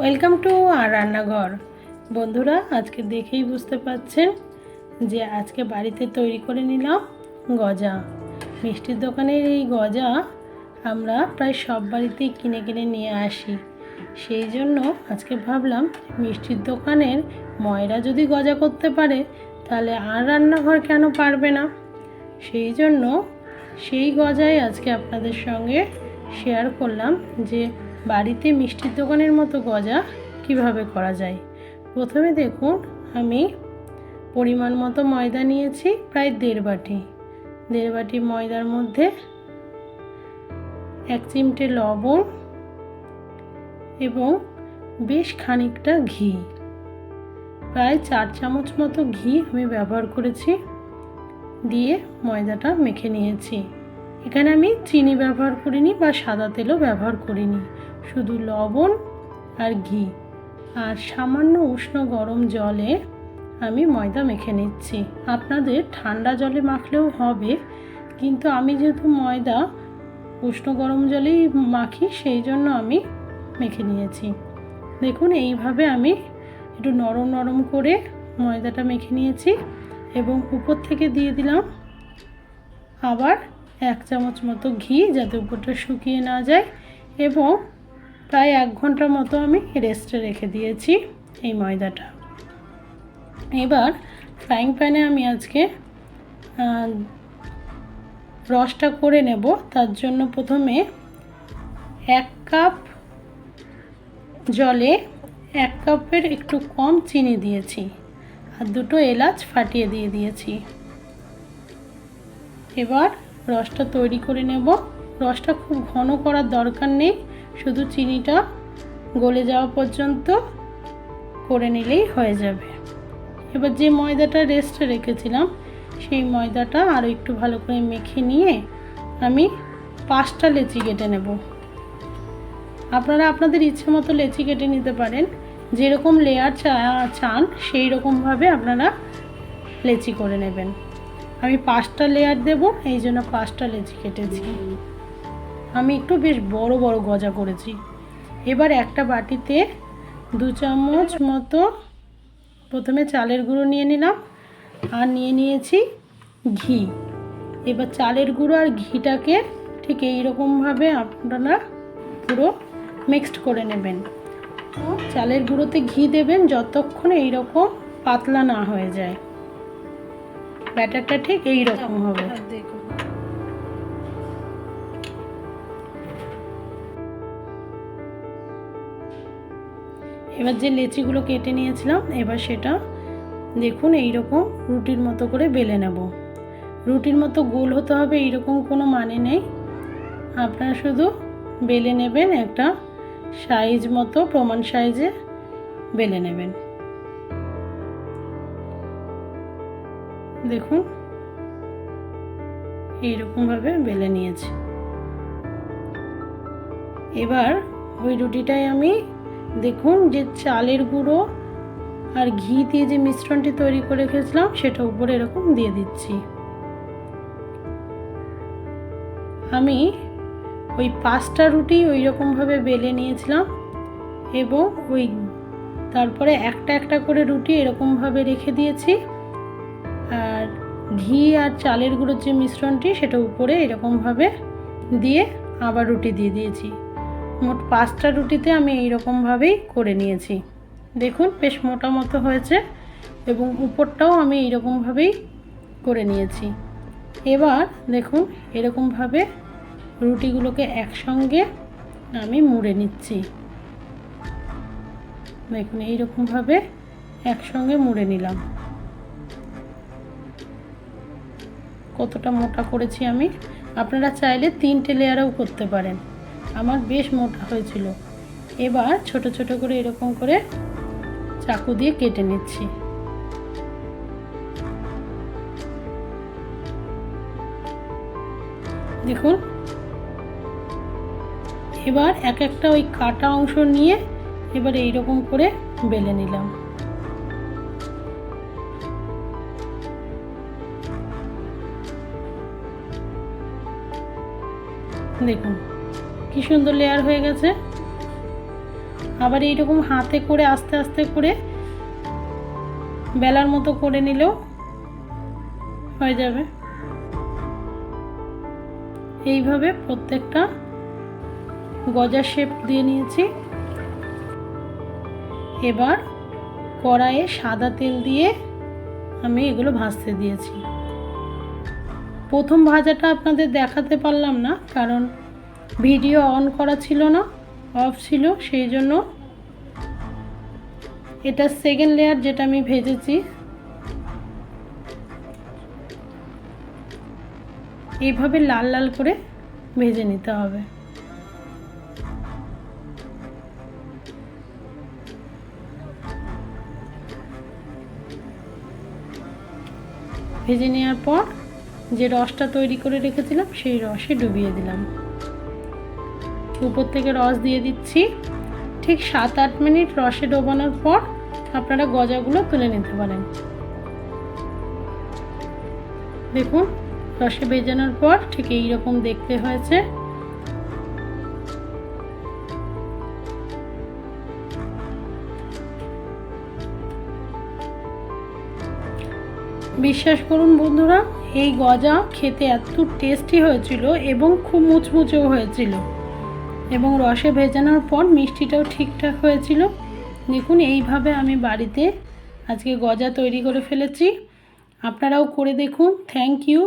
Welcome to আর রান্নাঘর। বন্ধুরা, আজকে দেখেই বুঝতে পাচ্ছেন যে আজকে বাড়িতে তৈরি করে নিলাম গজা। মিষ্টির দোকানের এই গজা আমরা প্রায় সব বাড়িতেই কিনে কিনে নিয়ে আসি। সেই জন্য আজকে ভাবলাম মিষ্টির দোকানের ময়রা যদি গজা করতে পারে, তাহলে আর রান্নাঘর কেন পারবে না? সেই জন্য সেই গজাই আজকে আপনাদের সঙ্গে শেয়ার করলাম যে বাড়িতে মিষ্টির দোকানের মতো গজা কীভাবে করা যায়? প্রথমে দেখুন, আমি পরিমাণ মতো ময়দা নিয়েছি, প্রায় দেড় বাটি। দেড় বাটি ময়দার মধ্যে এক চিমটে লবণ এবং বেশ খানিকটা ঘি। প্রায় চার চামচ মতো ঘি আমি ব্যবহার করেছি, দিয়ে ময়দাটা মেখে নিয়েছি। এখানে আমি চিনি ব্যবহার করিনি বা সাদা তেলও ব্যবহার করিনি। শুধু লবণ আর ঘি। আর সামান্য উষ্ণ গরম জলে আমি ময়দা মেখে নিচ্ছি। আপনাদের ঠান্ডা জলে মাখলেও হবে, কিন্তু আমি যেহেতু ময়দা উষ্ণ গরম জলেই মাখি, সেই জন্য আমি মেখে নিয়েছি। দেখুন, এইভাবে আমি একটু নরম নরম করে ময়দাটা মেখে নিয়েছি এবং উপর থেকে দিয়ে দিলাম আবার এক চামচ মতো ঘি, যাতে উপরটা শুকিয়ে না যায় এবং প্রায় এক ঘণ্টার মতো আমি রেস্টে রেখে দিয়েছি এই ময়দাটা। এবার ফ্রাইং প্যানে আমি আজকে রসটা করে নেব। তার জন্য প্রথমে এক কাপ জলে এক কাপের একটু কম চিনি দিয়েছি আর দুটো এলাচ ফাটিয়ে দিয়ে দিয়েছি। এবার রসটা তৈরি করে নেব। রসটা খুব ঘন করার দরকার নেই। শুধু চিনিটা গলে যাওয়া পর্যন্ত করে নিলেই হয়ে যাবে। এবার যে ময়দাটা রেস্টে রেখেছিলাম, সেই ময়দাটা আরও একটু ভালো করে মেখে নিয়ে আমি পাঁচটা লেচি কেটে নেব। আপনারা আপনাদের ইচ্ছে মতো লেচি কেটে নিতে পারেন। যেরকম লেয়ার চান, সেই রকমভাবে আপনারা লেচি করে নেবেন। আমি পাঁচটা লেয়ার দেব, এই জন্য পাঁচটা লেচি কেটেছি। আমি একটু বেশ বড় বড় গজা করেছি। এবার একটা বাটিতে দু চামচ মতো প্রথমে চালের গুঁড়ো নিয়ে নিলাম আর নিয়ে নিয়েছি ঘি। এবার চালের গুঁড়ো আর ঘিটাকে ঠিক এইরকমভাবে আপনারা পুরো মিক্সড করে নেবেন। চালের গুঁড়োতে ঘি দেবেন যতক্ষণ এইরকম পাতলা না হয়ে যায়। ব্যাটারটা ঠিক এই রকম হবে এবার যে লেচিগুলো কেটে নিয়েছিলাম, এবার সেটা দেখুন এই রকম রুটির মতো করে বেলে নেব। রুটির মতো গোল হতে হবে এইরকম কোনো মানে নেই। আপনারা শুধু বেলে নেবেন একটা সাইজ মতো, প্রমাণ সাইজে বেলে নেবেন। দেখুন এইরকমভাবে বেলে নিয়েছি। এবার ওই রুটিটাই আমি দেখুন যে চালের গুঁড়ো আর ঘি দিয়ে যে মিশ্রণটি তৈরি করে রেখেছিলাম, সেটা উপরে এরকম দিয়ে দিচ্ছি। আমি ওই পাঁচটা রুটি ওই রকমভাবে বেলে নিয়েছিলাম এবং ওই তারপরে একটা একটা করে রুটি এরকমভাবে রেখে দিয়েছি। আর ঘি আর চালের গুঁড়োর যে মিশ্রণটি, সেটা উপরে এরকমভাবে দিয়ে আবার রুটি দিয়ে দিয়েছি। মোট পাঁচটা রুটিতে আমি এইরকমভাবেই করে নিয়েছি। দেখুন, বেশ মোটা মতো হয়েছে এবং উপরটাও আমি এইরকমভাবেই করে নিয়েছি। এবার দেখুন, এরকমভাবে রুটিগুলোকে একসঙ্গে আমি মুড়ে নিচ্ছি। দেখুন, এইরকমভাবে একসঙ্গে মুড়ে নিলাম। কতটা মোটা করেছি আমি? আপনারা চাইলে তিনটে লেয়ারেও করতে পারেন। আমার বেশ মোটা হয়েছিল। এবার ছোট ছোট করে এরকম করে চাকু দিয়ে কেটে নিচ্ছি। দেখুন। এবার এক একটা ওই কাটা অংশ নিয়ে এবার এইরকম করে বেলে নিলাম। দেখুন। কি সুন্দর লেয়ার হয়ে গেছে। আবার এইরকম হাতে করে, আস্তে আস্তে করে বেলার মতো করে নিলেও হয়ে যাবে। এইভাবে প্রত্যেকটা গজা শেপ দিয়ে নিয়েছি। এবার কড়াইয়ে সাদা তেল দিয়ে আমি এগুলো ভাজতে দিয়েছি। প্রথম ভাজাটা আপনাদের দেখাতে পারলাম না, কারণ ভিডিও অন করা ছিল না, অফ ছিল, সেই জন্য এটা সেকেন্ড লেয়ার যেটা আমি ভেজেছি। এইভাবে লাল লাল করে ভেজে নিতে হবে। ভেজে নেওয়ার পর যে রসটা তৈরি করে রেখেছিলাম, সেই রসে ডুবিয়ে দিলাম। উপর থেকে রস দিয়ে দিচ্ছি। ঠিক সাত আট মিনিট রসে ডোবানোর পর আপনারা গজাগুলো তুলে নিতে পারেন। দেখুন, রসে ভেজানোর পর ঠিক এই রকম দেখতে হয়েছে। বিশ্বাস করুন বন্ধুরা, এই গজা খেতে এত টেস্টি হয়েছিল এবং খুব মুচমুচেও হয়েছিল। এবং রসে ভেজানোর পর মিষ্টিটাও ঠিকঠাক হয়েছিল। দেখুন, এইভাবে আমি বাড়িতে আজকে গজা তৈরি করে ফেলেছি। আপনারাও করে দেখুন। Thank you